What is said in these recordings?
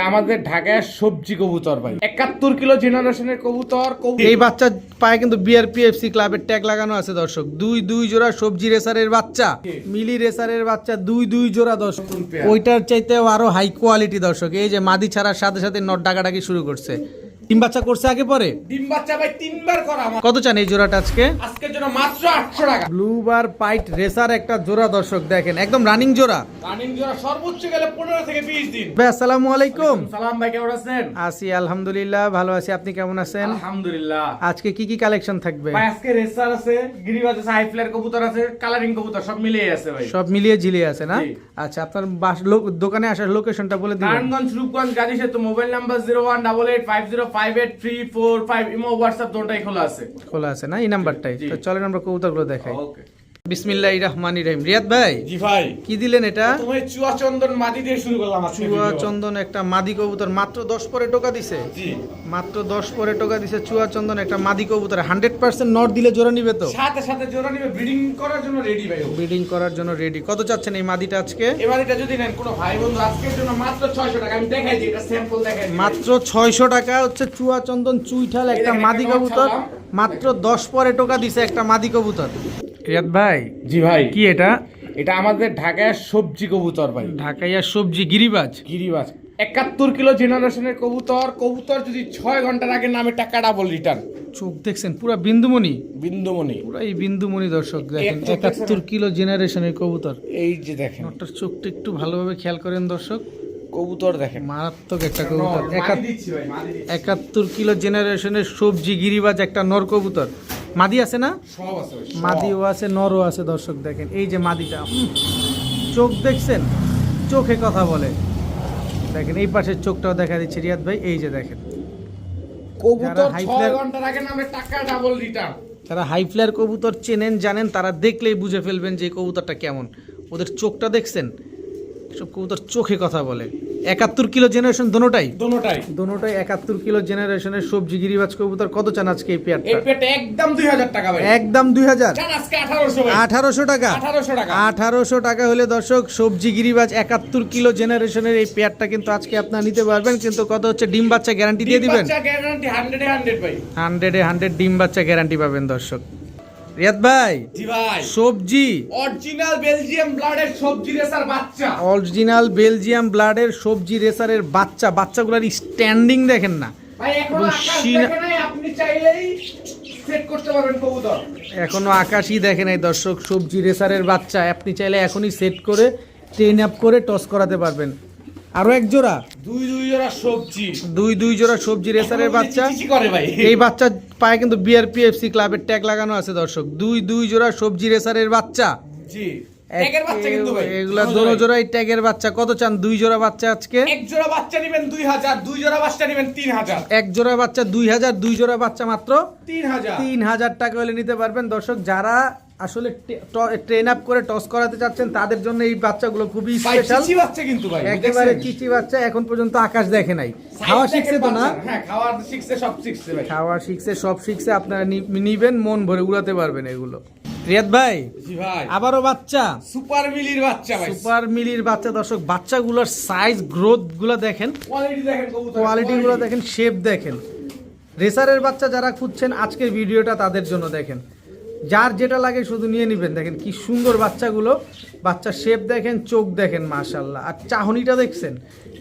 আমাদের ঢাকায় সবজি কবুতর ভাই। একাত্তর কিলো জেনারেশনের কবুতর এই বাচ্চা পায়ে কিন্তু বিআরপিএফসি ক্লাবের ট্যাগ লাগানো আছে দর্শক। দুই দুই জোড়া সবজি রেসারের বাচ্চা। মিলি রেসারের বাচ্চা দুই দুই জোড়া দর্শক। ওইটার চাইতেও আরও হাই কোয়ালিটি দর্শক। এই যে মাদি ছাড়ার সাথে সাথে নট ডাকাডাকি শুরু করছে। বাচ্চা করছে আগে পরে? ডিম বাচ্চা ভাই তিনবার করা আমার। কত চান এই জোড়াটা আজকে? আজকের জন্য মাত্র 800 টাকা। পাইট রেসার একটা জোড়া দর্শক দেখেন একদম রানিং জোড়া। রানিং জোড়া সর্বোচ্চ গেলে 15 থেকে 20 দিন। ভাই আসসালামু আলাইকুম। সালাম ভাই কেমন আছেন? আছি আলহামদুলিল্লাহ ভালো আছি। আপনি কেমন আছেন? আলহামদুলিল্লাহ। আজকে কি কি কালেকশন থাকবে? ভাই আজকে রেসার আছে গিরিবাজ আছে কবুতর আছে কালারিং কবুতর সব মিলিয়ে আছে ভাই। সব মিলিয়ে ঝিলিয়ে আছে না? আচ্ছা আপনার দোকানে আসার লোকেশনটা বলে দিন Narayanganj Rupganj গাজীশের mobile number 0188505 private three four five imo WhatsApp দুটাই খোলা আছে। খোলা আছে না? এই নাম্বারটাই তো চলেন আমরা কবুতরগুলো দেখাই। ওকে। বিসমিল্লাহ রহমান রহিম। রিয়াদ ভাই জি ভাই। কি দিলেন এটা? তুমি চুয়া চন্দন মাদি দিয়ে শুরু করলাম চুয়া চন্দন একটা মাদি কবুতর মাত্র দশ পরে টোকা দিছে। জি। মাত্র দশ পরে টোকা দিছে চুয়া চন্দন একটা মাদি কবুতর। হান্ড্রেড পার্সেন্ট নট দিলে জোড়া নিবে তো? সাথে সাথে জোড়া নিবে ব্রিডিং করার জন্য রেডি ভাই ব্রিডিং করার জন্য রেডি কত চাচ্ছেন এই মাদিটা আজকে? এবার এটা যদি নেন কোনো ভাই বন্ধু আজকের জন্য মাত্র 600 টাকা। আমি দেখাই দিই এটা স্যাম্পল দেখাই মাত্র ছয়শো টাকা হচ্ছে চুয়া চন্দন চুইঠাল একটা মাদি কবুতর। মাত্র দশ পরে টোকা দিছে একটা মাদি কবুতর। রিয়াদ ভাই জি ভাই। কি এটা? এটা আমাদের ঢাকায় সবজি কবুতর ভাই। ঢাকাইয়া সবজি গিরিবাজ? গিরিবাজ। একাত্তর কিলো জেনারেশনের কবুতর। কবুতর যদি ছয় ঘণ্টার আগে নামে টাকা ডাবল রিটার্ন চোখ দেখছেন পুরা বিন্দুমণি? বিন্দুমণি। পুরা এই বিন্দুমণি দর্শক দেখেন একাত্তর কিলো জেনারেশনের কবুতর। এই যে দেখেন। নটটার চোখটা একটু ভালোভাবে খেয়াল করেন দর্শক। কবুতর দেখেন। মারাত্মক একটা কবুতর। একাত্তর কিলো জেনারেশনের সবজি গিরিবাজ একটা নর কবুতর। মাদি আছে না। মাদিও আছে নরও আছে দর্শক দেখেন। এই যে মাদিটা চোখ দেখছেন? চোখে কথা বলে। দেখেন এই পাশের চোখটাও দেখা দিচ্ছে। রিয়াদ ভাই এই যে দেখেন। কবুতর যারা high ছয় flare- ঘণ্টার আগে নামে টাকা ডাবল রিটার্ন যারা হাই ফ্লায়ার কবুতর চেনেন জানেন তারা দেখলেই বুঝে ফেলবেন যে এই কবুতরটা কেমন। ওদের চোখটা দেখছেন? সব কবুতর চোখে কথা বলে। একাত্তর কিলো জেনারেশন দোনোটাই? দোনোটাই। দোনোটাই একাত্তর কিলো জেনারেশনের সবজি গিরিবাজ কবুতর কত চান আজকে এই এই পেয়ারটা একদম দুই হাজার টাকা ভাই। একদম দুই হাজার? আজকে আঠারোশো ভাই। আঠারোশো টাকা? আঠারোশো টাকা। আঠারোশো টাকা হলে দর্শক সবজি গিরিবাজ একাত্তর কিলো জেনারেশনের এই পেয়ারটা কিন্তু আজকে আপনারা নিতে পারবেন। কিন্তু কত হচ্ছে? ডিম বাচ্চা গ্যারান্টি দিয়ে দিবেন? গ্যারান্টি হান্ড্রেডে হান্ড্রেড ভাই। হান্ড্রেডে হান্ড্রেড ডিম বাচ্চা গ্যারান্টি পাবেন দর্শক। রিয়াদ ভাই জি ভাই। সবজি। অরিজিনাল বেলজিয়াম ব্লাডের সবজি রেসার বাচ্চা। অরিজিনাল বেলজিয়াম ব্লাডের সবজি রেসারের বাচ্চা। বাচ্চাগুলোর স্ট্যান্ডিং দেখেন না। দেখে নাই আপনি চাইলেই সেট করতে পারবেন কবুতর। এখনও আকাশই দেখেন এই দর্শক সবজি রেসারের বাচ্চা। আপনি চাইলে এখনই সেট করে ট্রেন আপ করে টস করাতে পারবেন। আরও এক জোড়া? দুই দুই জোড়া সবজি। দুই দুই জোড়া সবজি রেসারের বাচ্চা? করে ভাই? এই বাচ্চা পায়ে কিন্তু বিআরপিএফসি ক্লাবের ট্যাগ লাগানো আছে দর্শক। দুই দুই জোড়া সবজি রেসারের বাচ্চা। জি। ট্যাগের বাচ্চা কিন্তু ভাই। এগুলা দোনো দোনো জোড়াই। জোড়াই ট্যাগের বাচ্চা। কত চান? দুই জোড়া বাচ্চা আজকে? এক জোড়া বাচ্চা নেবেন দুই হাজার দুই জোড়া বাচ্চা নেবেন তিন হাজার। এক জোড়া বাচ্চা দুই হাজার দুই জোড়া বাচ্চা মাত্র টাকা হলে নিতে পারবেন। দর্শক যারা আসলে ট্রেন আপ করে টস করাতে চাচ্ছেন তাদের জন্য এই বাচ্চাগুলো খুবই স্পেশাল চিচি বাচ্চা কিন্তু ভাই একেবারে? চিচি বাচ্চা এখন পর্যন্ত আকাশ দেখে নাই। খাওয়া শিখছে তো না? হ্যাঁ খাওয়া শিখছে সব শিখছে ভাই। খাওয়া শিখছে সব শিখছে আপনারা নিবেন মন ভরে উড়াতে পারবেন এগুলো। রিয়াদ ভাই জি ভাই। আবারও বাচ্চা। সুপার মিলির বাচ্চা ভাই। সুপার মিলির বাচ্চা দর্শক বাচ্চাগুলোর সাইজ গ্রোথগুলো দেখেন। কোয়ালিটি দেখেন কোয়ালিটি গুলো দেখেন শেপ দেখেন। রেসারের বাচ্চা যারা খুঁজছেন আজকের ভিডিওটা তাদের জন্য দেখেন। যার যেটা লাগে শুধু নিয়ে নেবেন। দেখেন কি সুন্দর বাচ্চাগুলো। বাচ্চা শেপ দেখেন চোখ দেখেন মাশাল্লাহ আর চাহনিটা দেখছেন?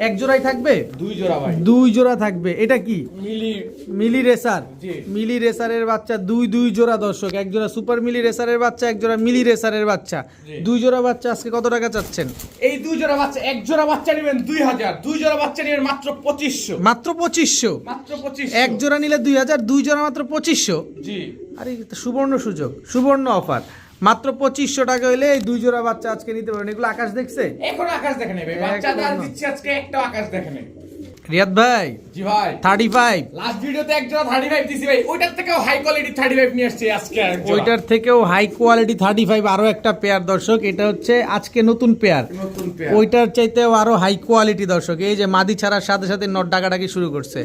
এক জোড়াই থাকবে? দুই জোড়া ভাই। দুই জোড়া থাকবে। এটা কি? মিলি মিলি রেসার। জি। মিলি রেসারের বাচ্চা দুই দুই জোড়া দর্শক। এক জোড়া সুপার মিলি রেসারের বাচ্চা এক জোড়া মিলি রেসারের বাচ্চা। দুই জোড়া বাচ্চা আজকে কত টাকা চাচ্ছেন? এই দুই জোড়া বাচ্চা এক জোড়া বাচ্চা নেবেন দুই হাজার। দুই জোড়া বাচ্চা নেবেন মাত্র পঁচিশশো। মাত্র পঁচিশশো? মাত্র পঁচিশ এক জোড়া নিলে দুই হাজার দুই জোড়া মাত্র পঁচিশশো? জি। আরে সুবর্ণ সুযোগ সুবর্ণ অফার। মাত্র পঁচিশশো টাকা হইলে এই দুই জোড়া বাচ্চা আজকে নিতে পারেন এগুলো আকাশ দেখছে? এখন আকাশ দেখে নেবে। বাচ্চা। দিচ্ছি আজকে একটা আকাশ দেখে নেবে। রিয়াদ ভাই জি ভাই। থার্টি ফাইভ লাস্ট ভিডিওতে এক জোড়া থার্টি ফাইভ দিছি ভাই। ওইটার থেকেও হাই কোয়ালিটি থার্টি ফাইভ নিয়ে আসছি আজকে ওইটার থেকেও হাই কোয়ালিটি থার্টি ফাইভ আরও একটা পেয়ার দর্শক। এটা হচ্ছে আজকে নতুন পেয়ার নতুন পেয়ার ওইটার চাইতেও আরও হাই কোয়ালিটি দর্শক। এই যে মাদি ছাড়ার সাথে সাথে নট ডাকাডাকি শুরু করছে।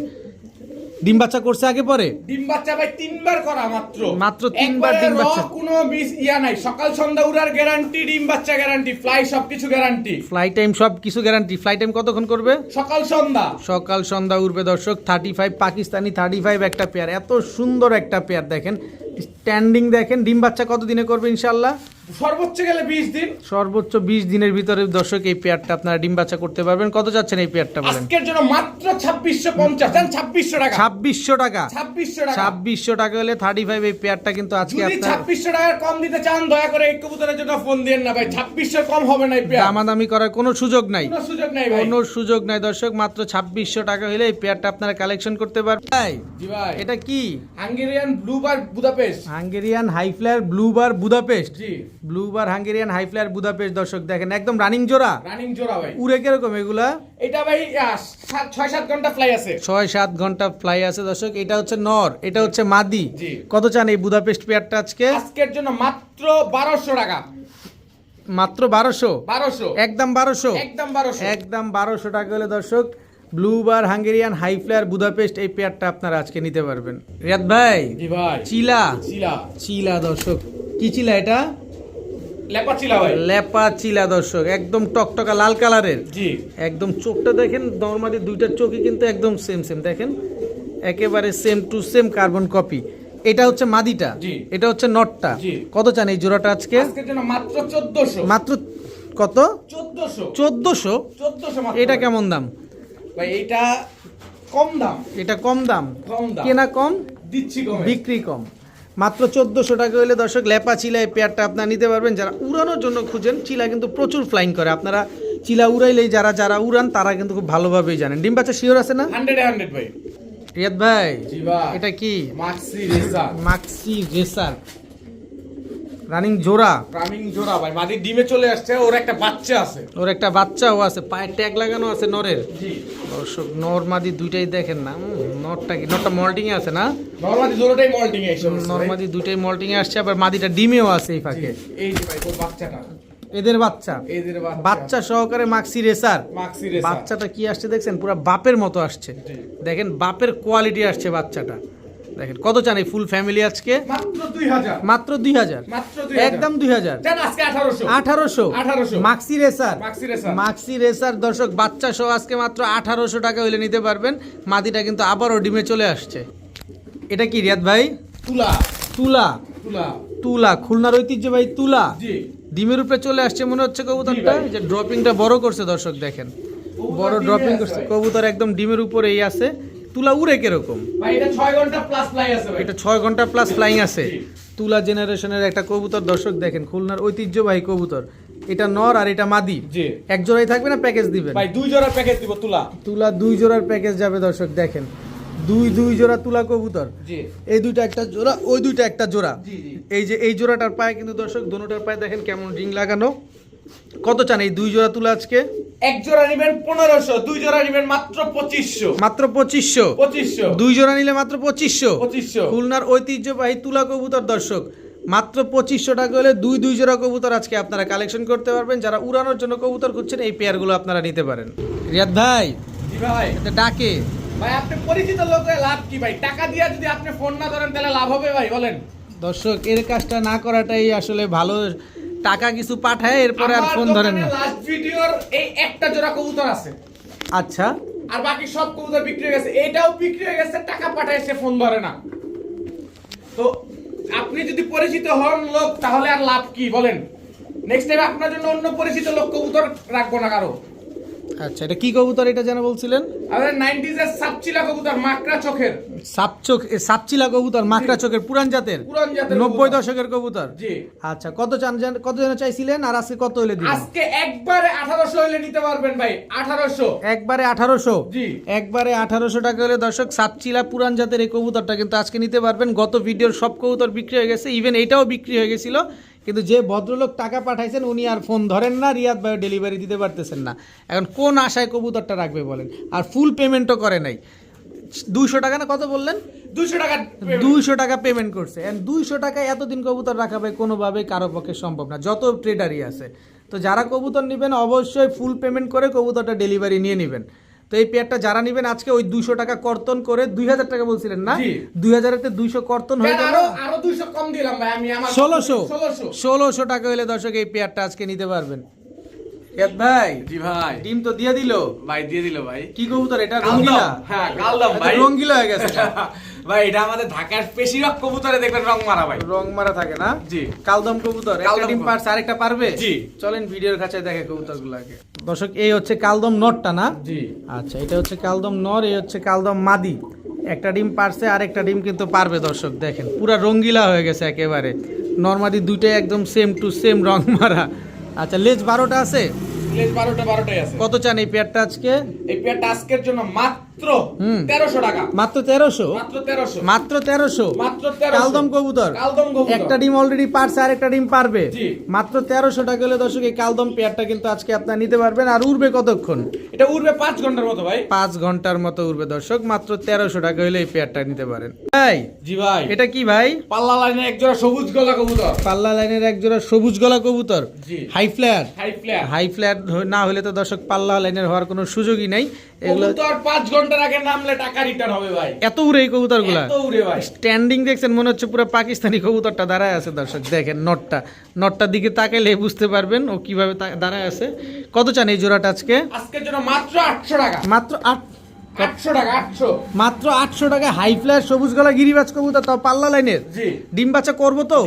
ডিম বাচ্চা করছে আগে পরে? ডিম বাচ্চা ভাই তিনবার করা মাত্র। মাত্র তিনবার ডিম বাচ্চা। কোনো মিস ইয়া নাই। সকাল সন্ধ্যা উড়ার গ্যারান্টি ডিম বাচ্চা গ্যারান্টি ফ্লাই সবকিছু গ্যারান্টি ফ্লাই টাইম সব কিছু গ্যারান্টি ফ্লাই টাইম কতক্ষণ করবে? সকাল সন্ধ্যা। সকাল সন্ধ্যা উড়বে দর্শক thirty five Pakistani thirty five একটা পেয়ার এত সুন্দর একটা পেয়ার দেখেন। স্ট্যান্ডিং দেখেন। ডিম বাচ্চা কত দিনে করবে ইনশাল্লাহ সর্বোচ্চ গেলে বিশ দিন। সর্বোচ্চ বিশ দিনের ভিতরে দর্শক এই পেয়ারটা আপনারা ডিম বাচ্চা করতে পারবেন। কত যাচ্ছেন এই পেয়ারটা বলেন? আজকের জন্য মাত্র টাকা। ছাব্বিশশো টাকা। ছাব্বিশশো টাকা। ছাব্বিশশো টাকা হলে থার্টি ফাইভ এই পেয়ারটা কিন্তু আজকে আপনার টাকার কম দিতে চান দয়া করে কবুতরের জন্য ফোন দিয়েন না ভাই। ছাব্বিশশো কম হবে না এই পেয়ার। দামাদামি করার কোনো সুযোগ নাই। কোনো সুযোগ নাই ভাই। কোনো সুযোগ নাই দর্শক মাত্র ছাব্বিশশো টাকা হলে এই পেয়ারটা আপনারা কালেকশন করতে পারবেন ভাই, জি ভাই। এটা কি? Hungarian blue bar Budapest Hungarian high flyer blue bar Budapest জি। Blue Hungarian high high flyer Budapest দর্শক দেখেন একদম রানিং জোড়া। রানিং জোড়া ভাই। উড়ে কীরকম এগুলা? এটা ভাই আহ, সাত- ছয় সাত ঘণ্টা ফ্লাই আছে। ছয় সাত ঘণ্টা ফ্লাই আছে দর্শক। এটা হচ্ছে নর এটা হচ্ছে মাদি। কত চান এই বুদাপেস্ট পেয়ারটা আজকে? আজকের জন্য মাত্র বারোশো টাকা। মাত্র বারোশো? বারোশো। একদম বারোশো? একদম বারোশো। একদম বারোশো টাকা হলে দর্শক blue bar Hungarian high flyer Budapest এই পেয়ারটা আপনারা আজকে নিতে পারবেন। রিয়াদ ভাই জি ভাই। চিলা। চিলা। চিলা দর্শক। কি চিলা এটা? লেপা চিলা চিলা দর্শক একদম টকটকা লাল কালারের। জি। একদম চোখটা দেখেন নর্মালি দুইটার চোখই কিন্তু একদম সেম সেম দেখেন একেবারে same to same carbon copy এটা হচ্ছে মাদিটা এটা হচ্ছে নটটা। কত চান এই জোড়াটা আজকে? মাত্র চোদ্দশো। মাত্র কত? চোদ্দশো। এটা কেমন দাম? ভাই এটা কম দাম। এটা কম দাম। কেনা কম? দিচ্ছি কম। বিক্রি কম। মাত্র চোদ্দোশো টাকা হলে দর্শক লেপা চিলা এই পেয়ারটা আপনারা নিতে পারবেন। যারা উড়ানোর জন্য খুঁজেন চিলা কিন্তু প্রচুর ফ্লাইং করে। আপনারা চিলা উড়াইলেই যারা যারা উড়ান তারা কিন্তু খুব ভালোভাবেই জানেন। ডিম বাচ্চা শিওর আছে না? হান্ড্রেড হান্ড্রেড ভাই। রিয়াদ ভাই ভাই। এটা কি? Maxi racer. Maxi racer. Running জোড়া। রানিং জোড়া ভাই। মাদি ডিমে চলে আসছে ওর একটা বাচ্চা আছে। ওর একটা বাচ্চাও আছে পায়ে ট্যাগ লাগানো আছে নরের। জি। দর্শক নর মাদি দুইটাই দেখেন না নরটা কি? নরটা মল্টিং এ আছে না? নরমালি জোড়াটাই মল্টিং এ এসে নর মাদি দুইটাই মল্টিং এ আসছে আবার মাদিটা ডিমেও আছে এই ফাঁকে। এই যে ভাই ওর বাচ্চাটা। এদের বাচ্চা। এদের বাচ্চা। বাচ্চা সহকারে মাক্সি রেসার মাক্সি রেসার বাচ্চাটা কি আসছে দেখছেন? পুরো বাপের মতো আসছে। দেখেন বাপের কোয়ালিটি আসছে বাচ্চাটা। দেখেন কত চান এই ফুল ফ্যামিলি আজকে? মাত্র দুই হাজার। একদম দুই হাজার। আঠারোশো। আঠারোশো? 1800 মাক্সি রেসার? Maxi racer. দর্শক বাচ্চা সহ আজকে মাত্র আঠারোশো টাকা হইলে নিতে পারবেন। মাদিটা কিন্তু আবারও ডিমে চলে আসছে। এটা কি রিয়াদ ভাই? তুলা। তুলা। তুলা। খুলনার ঐতিহ্যবাহী তুলা। ডিমের উপরে চলে আসছে মনে হচ্ছে কবুতরটা? যে ড্রপিংটা বড় করছে দর্শক দেখেন। বড় ড্রপিং করছে। কবুতর একদম ডিমের উপরেই আছে। তুলা উড়ে কীরকম? এটা ছয় ঘণ্টা প্লাস ফ্লাই আছে তুলা জেনারেশনের একটা কবুতর দর্শক দেখেন খুলনার ঐতিহ্যবাহী কবুতর। এটা নর আর এটা মাদি। এক জোড়াই থাকবে না প্যাকেজ দিবেন? ভাই দুই জোড়া প্যাকেজ দিব তুলা। তুলা দুই জোড়ার প্যাকেজ যাবে দর্শক দেখেন। দুই দুই জোড়া তুলা কবুতর। এই দুইটা একটা জোড়া ওই দুইটা একটা জোড়া। এই যে এই জোড়াটার পায়ে কিন্তু দর্শক দোনোটার পায়ে দেখেন কেমন রিং লাগানো। কত চান এই দুই জোড়া তুলা আজকে? এক জোড়া নিবেন পনেরোশো দুই জোড়া নিবেন মাত্র পঁচিশশো। মাত্র পঁচিশশো? পঁচিশশো। দুই জোড়া নিলে মাত্র পঁচিশশো? পঁচিশশো। খুলনার ঐতিহ্যবাহী তুলা কবুতর দর্শক মাত্র পঁচিশশো টাকা হলে দুই দুই জোড়া কবুতর আজকে আপনারা কালেকশন করতে পারবেন। যারা উড়ানোর জন্য কবুতর খুঁজছেন এই পেয়ারগুলো আপনারা নিতে পারেন। রিয়াদ ভাই ভাই। এটা ডাকে। ভাই আপনি পরিচিত লোকের লাভ কি ভাই? টাকা দিয়ে যদি আপনি ফোন না ধরেন তাহলে লাভ হবে ভাই বলেন। দর্শক এর কাজটা না করাটাই আসলে ভালো টাকা কিছু পাঠায় এরপরে আর ফোন ধরেন না। লাস্ট ভিডিওর এই একটা জোড়া কবুতর আছে। আচ্ছা। আর বাকি সব কবুতর বিক্রি হয়ে গেছে। এটাও বিক্রি হয়ে গেছে টাকা পাঠায় সে ফোন ধরে না। তো আপনি যদি পরিচিত হন লোক তাহলে আর লাভ কি? বলেন। নেক্সট টাইম আপনার জন্য অন্য পরিচিত লোক কবুতর রাখব না কারও। আচ্ছা এটা কি কবুতর এটা যেন বলছিলেন? আমাদের নাইনটিজ এর সাপচিলা কবুতর মাকড়া চোখের। সাপচোক সাপচিলা কবুতর মাকড়া চোখের পুরান জাতের? পুরান জাতের নব্বই। দশকের কবুতর? জি। আচ্ছা কত চান কত জন চাইছিলেন আর আজকে কত হলে দিবেন আজকে একবারে আঠারোশো হইলে নিতে পারবেন ভাই আঠারোশো। একবারে আঠারোশো? জি। একবারে আঠারোশো টাকা হলে দর্শক সাপচিলা পুরান জাতের এই কবুতরটা কিন্তু আজকে নিতে পারবেন। গত ভিডিওর সব কবুতর বিক্রি হয়ে গেছে ইভেন এটাও বিক্রি হয়ে গেছিল। কিন্তু যে ভদ্রলোক টাকা পাঠাইছেন উনি আর ফোন ধরেন না রিয়াদ ভাই ডেলিভারি দিতে পারতেছেন না। এখন কোন আশায় কবুতরটা রাখবে বলেন? আর ফুল পেমেন্টও করে নাই। দুইশো টাকা না কত বললেন? দুশো টাকা দুইশো টাকা পেমেন্ট করছে। এন্ড দুইশো টাকা এতদিন কবুতর রাখা ভাই কোনোভাবেই কারও পক্ষে সম্ভব না। যত ট্রেডারই আছে। তো যারা কবুতর নেবেন অবশ্যই ফুল পেমেন্ট করে কবুতরটা ডেলিভারি নিয়ে নেবেন। তো এই পেয়ারটা যারা নেবেন আজকে ওই দুইশো টাকা কর্তন করে দুই হাজার টাকা বলছিলেন না? দুই হাজারেতে দুইশো কর্তন হয়ে গেল? ষোলোশো। ষোলোশো। ষোলোশো টাকা হলে দর্শক এই পেয়ারটা আজকে নিতে পারবেন। ভাই জি ভাই। ডিম তো দিয়ে দিল। ভাই দিয়ে দিল ভাই। কি কবুতর এটা? রঙ্গিলা? হ্যাঁ কালদম ভাই। রঙ্গিলা হয়ে গেছে। ভাই এটা আমাদের ঢাকার বেশিরভাগ কবুতরে দেখবেন রং মারা ভাই। রং মারা থাকে না? জি। কালদম কবুতর একটা ডিম পারছে আরেকটা পারবে? জি। চলেন ভিডিওর কাছে দেখে কবুতর গুলাকে দর্শক এই হচ্ছে কালদম নটটা না? জি। আচ্ছা এটা হচ্ছে কালদম নর এই হচ্ছে কালদম মাদি। একটা ডিম পারছে আর একটা ডিম কিন্তু পারবে দর্শক দেখেন। পুরা রঙ্গিলা হয়ে গেছে একেবারে। নর্মাদি দুইটাই একদম সেম টু সেম রং মারা। আচ্ছা লেজ বারোটা আছে? প্লেস বারোটা বারোটাই আছে। কত চান এই পেয়ারটা আজকে? এই পেয়ারটা আজকের জন্য মাত্র তেরোশো টাকা। মাত্র তেরোশো? মাত্র তেরোশো। মাত্র তেরোশো? মাত্র কালদম কবুতর? কালদম কবুতর। একটা ডিম অলরেডি পারছে আর একটা ডিম পারবে। মাত্র তেরোশো টাকা হলে দর্শক এই কালদম পেয়ারটা কিন্তু আজকে আপনার নিতে পারবেন। আর উড়বে কতক্ষণ? এটা উঠবে পাঁচ ঘণ্টার মতো ভাই। পাঁচ ঘণ্টার মতো উড়বে দর্শক মাত্র তেরোশো টাকা হলে এই পেয়ারটা নিতে পারেন। ভাই জি ভাই। এটা কি ভাই? পাল্লা লাইনে এক জোড়া সবুজ গলা কবুতর। পাল্লা লাইনের এক জোড়া সবুজ গলা কবুতর। হাই ফ্লেয়ার হাই না হলে তো দর্শক পাল্লা লাইনের হওয়ার কোনো সুযোগই নাই। এগুলো পাঁচ ঘণ্টার আগে নামলে টাকা রিটার্ন হবে ভাই। এত উড়ে এই কবুতরগুলা এত উড়ে ভাই। স্ট্যান্ডিং দেখছেন মনে হচ্ছে পুরো পাকিস্তানি কবুতরটা দাঁড়ায় আছে দর্শক দেখেন নটটা। নটটার দিকে তাকাইলে বুঝতে পারবেন ও কীভাবে দাঁড়ায় আছে। কত চান এই জোড়াটা আজকে? আজকের জন্য মাত্র আটশো টাকা। মাত্র আট আটশো টাকা আটশো। মাত্র আটশো টাকা হাই ফ্ল্যার সবুজ গলা গিরিবাজ কবুতর তাও পাল্লা লাইনের ডিম বাচ্চা করব তো?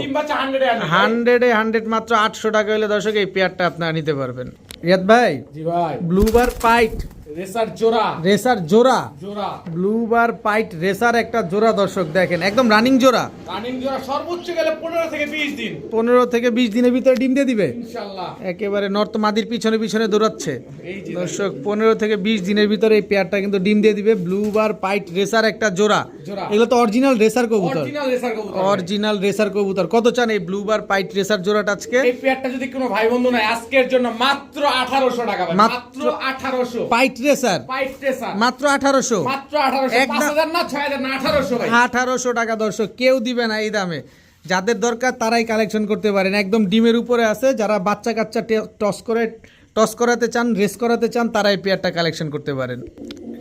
হান্ড্রেড হান্ড্রেডে মাত্র আটশো টাকা হলে দর্শক এই পেয়ারটা আপনারা নিতে পারবেন। রিয়াদ ভাই ভাই। ব্লুবার পাইট রেসার জোড়া। রেসার জোড়া। জোড়া। ব্লুবার পাইট রেসার একটা জোড়া দর্শক দেখেন। একদম রানিং জোড়া। রানিং জোড়া সর্বোচ্চ গেলে পনেরো থেকে বিশ দিন। থেকে দিনের ভিতরে ডিম দিয়ে দিবে। একেবারে নর্থ মাদির পিছনে পিছনে দৌড়াচ্ছে। দর্শক পনেরো থেকে বিশ দিনের ভিতরে এই পেয়ারটা কিন্তু ডিম দিয়ে দিবে। ব্লু বার পাইট রেসার একটা জোড়া। এগুলো তো অরিজিনাল রেসার কবুতর। অরিজিনাল রেসার কবুতর। অরিজিনাল রেসার কবুতর। কত চান এই ব্লু বার পাইট রেসার জোড়াটা আজকে? এই পেয়ারটা যদি কোনো ভাই বন্ধু আজকের জন্য মাত্র আঠারোশো টাকা মাত্র- মাত্র আঠারোশো। পাইট রেসার পাইট রেসার মাত্র আঠারোশো। মাত্র আঠারোশো। একদম- পাঁচ হাজার না ছয় হাজার না আঠারোশো ভাই। আঠারোশো টাকা দর্শক কেউ দিবে না এই দামে। যাদের দরকার তারাই কালেকশন করতে পারেন। একদম ডিমের উপরে আছে। যারা বাচ্চা কাচ্চা টস করে টস করাতে চান রেস করাতে চান তারাই পেয়ারটা কালেকশন করতে পারেন।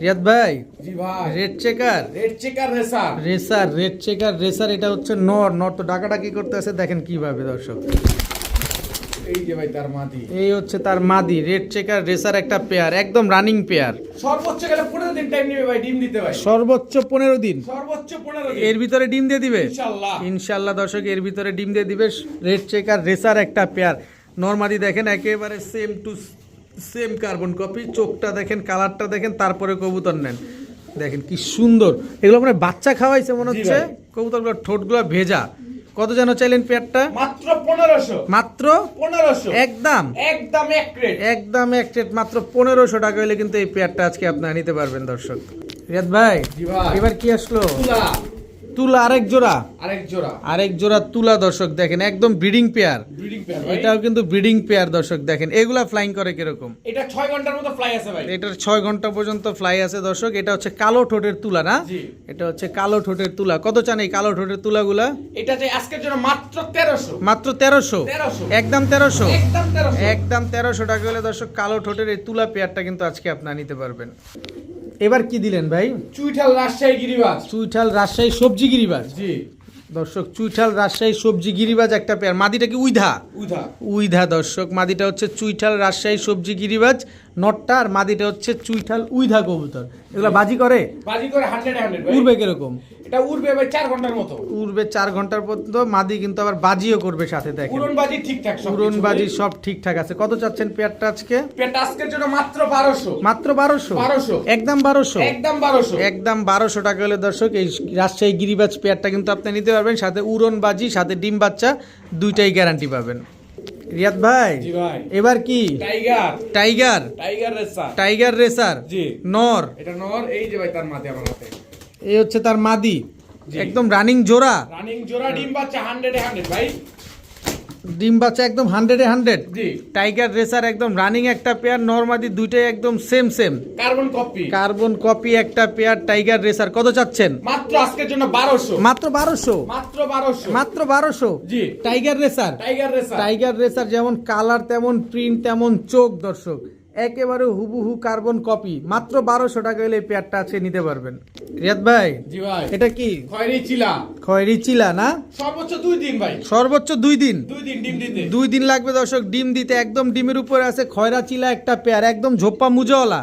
রিয়াদ ভাই জি ভাই। Red checker red checker racer racer red checker racer এটা হচ্ছে নর। নর তো ডাকাটা কি করতে আছে। দেখেন কীভাবে দর্শক। এই যে ভাই তার মাটি এই হচ্ছে তার মাদি রেড চেকার রেসার একটা পেয়ার একদম রানিং পেয়ার। সর্বোচ্চ গেলে পনেরো দিন টাইম নেবে ভাই ডিম দিতে ভাই। সর্বোচ্চ পনেরো দিন। সর্বোচ্চ পনেরো দিন। এর ভিতরে ডিম দিয়ে দিবে? ইনশাল্লাহ। ইনশাল্লাহ দর্শক এর ভিতরে ডিম দিয়ে দিবে রেড চেকার রেসার একটা পেয়ার। নর্মালি দেখেন একেবারে same to same carbon copy চোখটা দেখেন কালারটা দেখেন তারপরে কবুতর নেন। দেখেন কি সুন্দর। এগুলো মানে বাচ্চা খাওয়াইছে মনে হচ্ছে। কবুতরগুলো ঠোঁটগুলো ভেজা। কত যেন চাইলেন পেয়ারটা? মাত্র পনেরোশো। মাত্র? পনেরোশো। একদম। একদম এক রেট একদম এক রেট মাত্র পনেরোশো টাকা হলে কিন্তু এই পেয়ারটা আজকে আপনারা নিতে পারবেন দর্শক। রিয়াদ ভাই ভাই। এবার কি আসলো? তুলা আরেক জোড়া? আরেক জোড়া। আরেক জোড়া তুলা দর্শক দেখেন একদম ব্রিডিং পেয়ার। ব্রিডিং পেয়ার এটাও কিন্তু ব্রিডিং পেয়ার দর্শক দেখেন। এগুলা ফ্লাইং করে কীরকম? এটা ছয় ঘণ্টার মতো ফ্লাই আছে ভাই। এটার ছয় ঘণ্টা পর্যন্ত ফ্লাই আছে দর্শক। এটা হচ্ছে কালো ঠোঁটের তুলা না? এটা হচ্ছে কালো ঠোঁটের তুলা। কত চান এই কালো ঠোঁটের তুলাগুলা? এটা যে আজকের জন্য মাত্র তেরোশো। মাত্র তেরোশো? তেরোশো। একদম তেরোশো? একদম তেরোশো। একদম তেরোশো টাকা হলে দর্শক কালো ঠোঁটের এই তুলা পেয়ারটা কিন্তু আজকে আপনারা নিতে পারবেন। এবার কি দিলেন ভাই? চুইঠাল রাজশাহী গিরিবাজ। চুইঠাল রাজশাহী সবজি গিরিবাজ। জি। দর্শক চুইঠাল রাজশাহী সবজি গিরিবাজ একটা পেয়ার মাদিটা কি উইধা? উইধা। উইধা দর্শক মাদিটা হচ্ছে চুইঠাল রাজশাহী সবজি গিরিবাজ। নটটা আর মাদিটা হচ্ছে চুইঠাল উইধা কবুতর। এগুলো বাজি করে? বাজি করে হান্ড্রেড হান্ড্রেড উড়বে কীরকম? এটা উড়বে ভাই চার ঘণ্টার মতো। উড়বে চার ঘণ্টার পর্যন্ত মাদি কিন্তু আবার বাজিও করবে সাথে দেখেন। উড়ন বাজি ঠিকঠাক সব উড়ন বাজি সব ঠিকঠাক আছে। কত চাচ্ছেন পেয়ারটা আজকে? পেট আজকের জন্য মাত্র বারোশো। মাত্র বারোশো? 1200 একদম বারোশো? একদম বারোশো। একদম বারোশো টাকা হলে দর্শক এই রাজশাহী গিরিবাজ পেয়ারটা কিন্তু আপনি নিতে পারবেন। সাথে উড়ন বাজি সাথে ডিম বাচ্চা দুইটাই গ্যারান্টি পাবেন। রিয়াদ ভাই জি ভাই। এবার কি? Tiger. Tiger. Tiger racer. Tiger racer. জি। নর। এটা নর এই যে ভাই তার মাদি আমার হাতে। এই হচ্ছে তার মাদি। একদম রানিং জোড়া। রানিং জোড়া ডিম বাচ্চা হান্ড্রেড হান্ড্রেড ভাই ডিম বাচ্চা একদম হান্ড্রেডে হান্ড্রেড টাইগার রেসার একদম রানিং একটা পেয়ার নর্মাদি দুইটাই একদম same same carbon copy carbon copy একটা পেয়ার টাইগার রেসার কত চাচ্ছেন? মাত্র আজকের জন্য বারোশো। মাত্র বারোশো? মাত্র বারোশো। মাত্র বারোশো? জি। Tiger racer tiger racer tiger racer যেমন কালার তেমন প্রিন্ট তেমন চোখ দর্শক। একেবারে হুবহু কার্বন কপি। মাত্র বারোশো টাকা হলে এই পেয়ারটা আছে নিতে পারবেন। রিয়াদ ভাই জি ভাই। এটা কি? খয়রি চিলা। খয়েরি চিলা না? সর্বোচ্চ দুই দিন ভাই। সর্বোচ্চ দুই দিন? দুই দিন ডিম দিতে। দুই দিন লাগবে দর্শক ডিম দিতে। একদম ডিমের উপরে আছে খয়রা চিলা একটা পেয়ার একদম ঝোপ্পা মুজওয়ালা।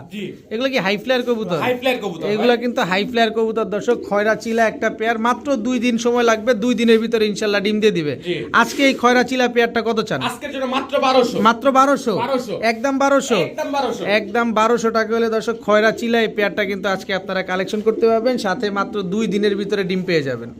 এগুলো কি হাই ফ্লেয়ার কবুতর? হাই ফ্লায়ার কবুতর এগুলো কিন্তু হাই ফ্লেয়ার কবুতর দর্শক খয়রা চিলা একটা পেয়ার। মাত্র দুই দিন সময় লাগবে দুই দিনের ভিতরে ইনশাল্লাহ ডিম দিয়ে দিবে। আজকে এই খয়রা চিলা পেয়ারটা কত চান? আজকের জন্য মাত্র বারোশো। মাত্র বারোশো? বারোশো। একদম বারোশো? একদম বারোশো। টাকা হলে দর্শক খয়রা চিলা এই পেয়ারটা কিন্তু আজকে আপনারা কালেকশন করতে পারবেন, সাথে মাত্র দুই দিনের ভিতরে ডিম পেয়ে যাবেন।